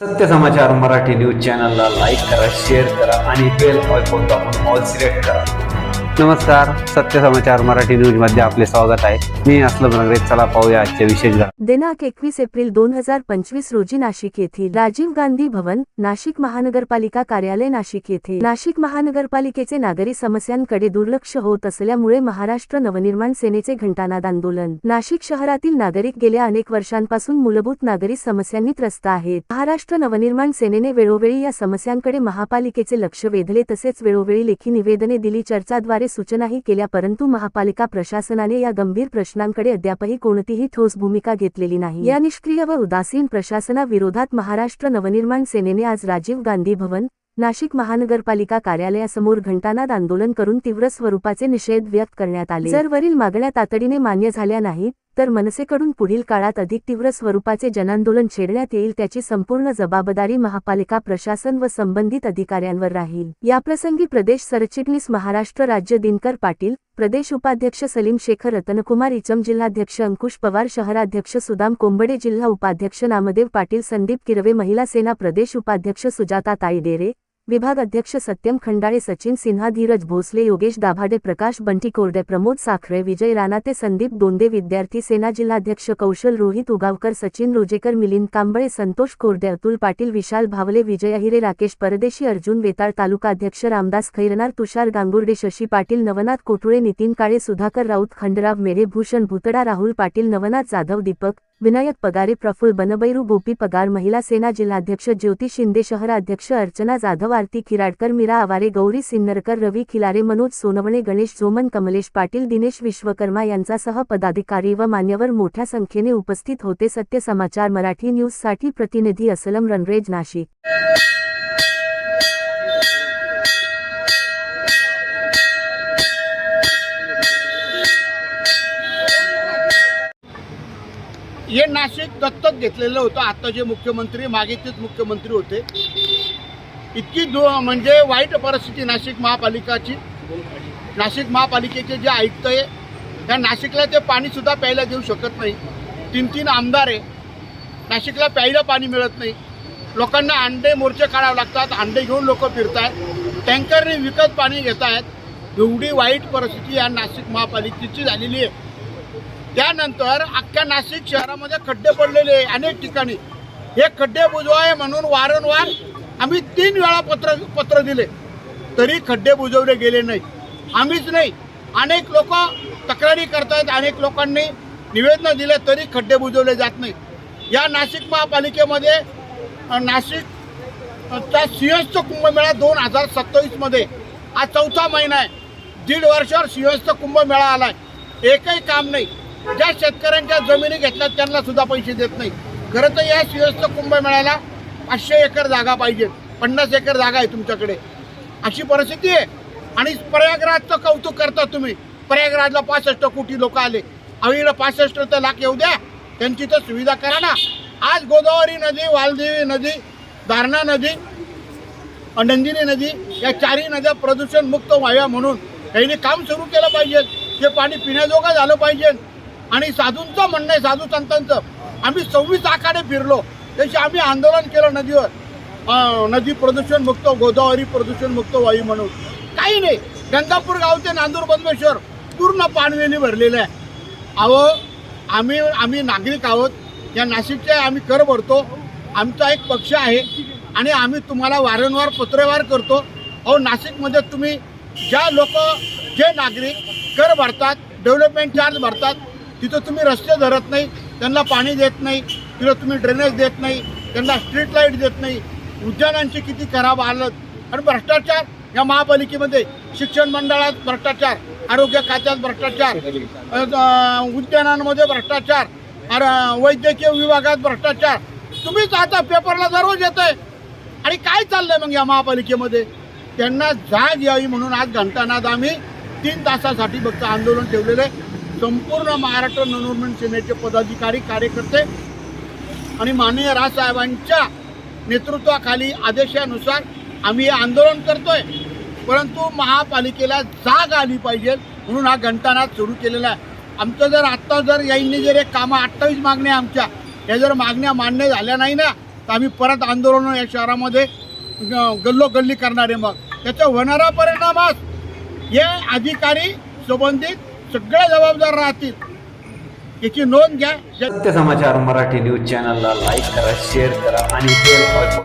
सत्य समाचार मराठी न्यूज चॅनलला लाईक करा शेअर करा आणि बेल आयकॉन दाबून ऑल सिलेक्ट करा. नमस्कार सत्य समाचार मराठी न्यूजमध्ये आपले स्वागत आहे. मी असलम नगरे चला पाहूया आजच्या विशेष दिनांक एकवीस एप्रिल दोन हजार पंचवीस रोजी नाशिक येथील राजीव गांधी भवन नाशिक महानगरपालिका कार्यालय नाशिक येथे. नाशिक महानगरपालिकेचे नागरी समस्यांकडे दुर्लक्ष होत असल्यामुळे महाराष्ट्र नवनिर्माण सेनेचे घंटानाद आंदोलन. नाशिक शहरातील नागरिक गेल्या अनेक वर्षांपासून मूलभूत नागरी समस्यांनी त्रस्त आहेत. महाराष्ट्र नवनिर्माण सेनेने वेळोवेळी या समस्यांकडे महापालिकेचे लक्ष वेधले तसेच वेळोवेळी लेखी निवेदने दिली. चर्चाद्वारे सूचनाही केल्या परंतु महापालिका प्रशासनाने या गंभीर प्रश्नांकडे अद्यापही कोणतीही ठोस भूमिका घेतलेली नाही. या निष्क्रिय व उदासीन प्रशासनाविरोधात महाराष्ट्र नवनिर्माण सेनेने आज राजीव गांधी भवन नाशिक महानगरपालिका कार्यालयासमोर घंटानाद आंदोलन करून तीव्र स्वरूपाचे निषेध व्यक्त करण्यात आले. जर वरील मागण्या तातडीने मान्य झाल्या नाहीत तर मनसेकडून पुढील काळात अधिक तीव्र स्वरूपाचे जनांदोलन छेडण्यात येईल त्याची संपूर्ण जबाबदारी महापालिका प्रशासन व संबंधित अधिकाऱ्यांवर राहील. याप्रसंगी प्रदेश सरचिटणीस महाराष्ट्र राज्य दिनकर पाटील प्रदेश उपाध्यक्ष सलीम शेखर रतनकुमार इचम जिल्हाध्यक्ष अंकुश पवार शहराध्यक्ष सुदाम कोंबडे जिल्हा उपाध्यक्ष नामदेव पाटील संदीप किरवे महिला सेना प्रदेश उपाध्यक्ष सुजाता ताई डेरे विभाग अध्यक्ष सत्यम खंडाळे सचिन सिन्हा धीरज भोसले योगेश दाभाडे प्रकाश बंटी कोरडे प्रमोद साखरे विजय रानाते संदीप दोंदे विद्यार्थी सेना जिल्हाध्यक्ष कौशल रोहित उगावकर सचिन रोजेकर मिलिंद कांबळे संतोष कोरडे अतुल पाटील विशाल भावले विजय अहिरे राकेश परदेशी अर्जुन वेताळ तालुकाध्यक्ष रामदास खैरनार तुषार गांगुर्डे शशी पाटील नवनाथ कोठुळे नितीन काळे सुधाकर राऊत खंडराव मेरे भूषण भुतडा राहुल पाटील नवनाथ जाधव दीपक विनायक पगारे प्रफुल बनबैरू गोपी पगार महिला सेना जिल्हाध्यक्ष ज्योती शिंदे शहराध्यक्ष अर्चना जाधव आरती खिराडकर मीरा आवारे गौरी सिन्नरकर रवी खिलारे मनोज सोनवणे गणेश जोमन कमलेश पाटील दिनेश विश्वकर्मा यांच्यासह पदाधिकारी व मान्यवर मोठ्या संख्येने उपस्थित होते. सत्य समाचार मराठी न्यूजसाठी प्रतिनिधी असलम रणरेज नाशिक. हे नाशिक दत्तक घेतलेलं होतं. आता जे मुख्यमंत्री मागे तेच मुख्यमंत्री होते. इतकी दो म्हणजे वाईट परिस्थिती नाशिक महापालिकाची. नाशिक महापालिकेचे जे आयुक्त आहे त्या नाशिकला ते पाणीसुद्धा प्यायला देऊ शकत नाही. तीन तीन आमदार आहे. नाशिकला प्यायला पाणी मिळत नाही. लोकांना अंडे मोर्चे काढावे लागतात. अंडे घेऊन लोक फिरतात टँकरने विकत पाणी घेत आहेत एवढी वाईट परिस्थिती या नाशिक महापालिकेची झालेली आहे. त्यानंतर अख्ख्या नाशिक शहरामध्ये खड्डे पडलेले आहे अनेक ठिकाणी. हे खड्डे बुजवावे म्हणून वारंवार आम्ही तीन वेळा पत्र पत्र दिले. तरी खड्डे बुजवले गेले नाही. आम्हीच नाही. अनेक लोक तक्रारी करतायत अनेक लोकांनी निवेदनं दिले तरी खड्डे बुजवले जात नाही या नाशिक महापालिकेमध्ये नाशिक चा सिंहस्थ कुंभमेळा दोन हजार सत्तावीसमध्ये हा चौथा महिना आहे. दीड वर्षावर सिंहस्थ कुंभमेळा आला आहे एकही काम नाही. ज्या शेतकऱ्यांच्या जमिनी घेतल्या त्यांना सुद्धा पैसे देत नाही. खरं तर या सिंहस्थ कुंभमेळ्याला पाचशे एकर जागा पाहिजे. पन्नास एकर जागा आहे तुमच्याकडे. अशी परिस्थिती आहे. आणि प्रयागराजचं कौतुक करता तुम्ही. प्रयागराजला पासष्ट कोटी लोक आले. अवीला पासष्ट तर लाख येऊ द्या. त्यांची तर सुविधा करा ना. आज गोदावरी नदी वालदेवी नदी दारणा नदी नंदिनी नदी या चारही नद्या प्रदूषण मुक्त व्हाव्या म्हणून त्यांनी काम सुरू केलं पाहिजे. ते पाणी पिण्याजोगं झालं पाहिजे. आणि साधूंचं म्हणणं आहे साधू संतांचं. आम्ही सव्वीस आखाडे फिरलो. त्याशी आम्ही आंदोलन केलं नदीवर. नदी प्रदूषण मुक्त गोदावरी प्रदूषण मुक्त वायू म्हणून. काही नाही. गंगापूर गाव ते नांदूर बंदेश्वर पूर्ण पाणवेली भरलेलं आहे. अहो आम्ही आम्ही नागरिक आहोत. या नाशिकचे आम्ही कर भरतो. आमचा एक पक्ष आहे. आणि आम्ही तुम्हाला वारंवार पत्रव्यवहार करतो. अहो नाशिकमध्ये तुम्ही ज्या लोक जे नागरिक कर भरतात डेव्हलपमेंट चार्ज भरतात तिथं तुम्ही रस्ते धरत नाही त्यांना पाणी देत नाही तिथं तुम्ही ड्रेनेज देत नाही त्यांना स्ट्रीट लाइट देत नाही. उद्यानांची किती खराब हालत. आणि भ्रष्टाचार या महापालिकेमध्ये शिक्षण मंडळात भ्रष्टाचार आरोग्य खात्यात भ्रष्टाचार उद्यानांमध्ये भ्रष्टाचार वैद्यकीय विभागात भ्रष्टाचार. तुम्हीच आता पेपरला दररोज येत आहे आणि काय चाललंय मग या महापालिकेमध्ये? त्यांना जाग यावी म्हणून आज घंटानाद आम्ही तीन तासासाठी फक्त आंदोलन ठेवलेलं आहे. संपूर्ण महाराष्ट्र नवनिर्माण सेनेचे पदाधिकारी कार्यकर्ते आणि माननीय राजसाहेबांच्या नेतृत्वाखाली आदेशानुसार आम्ही हे आंदोलन करतोय. परंतु महापालिकेला जाग आली पाहिजे म्हणून हा घंटानाद सुरू केलेला आहे. आमचं जर आत्ता जर यांनी जर एक कामं अठ्ठावीस मागण्या आमच्या या जर मागण्या मान्य झाल्या नाही ना तर आम्ही परत आंदोलन या शहरामध्ये ग- गल्लोगल्ली करणार आहे मग. त्याचा होणारा परिणामास हे अधिकारी संबंधित सगळे जबाबदार राहतील. याची नोंद घ्या. सत्य समाचार मराठी न्यूज चॅनलला लाईक करा शेअर करा आणि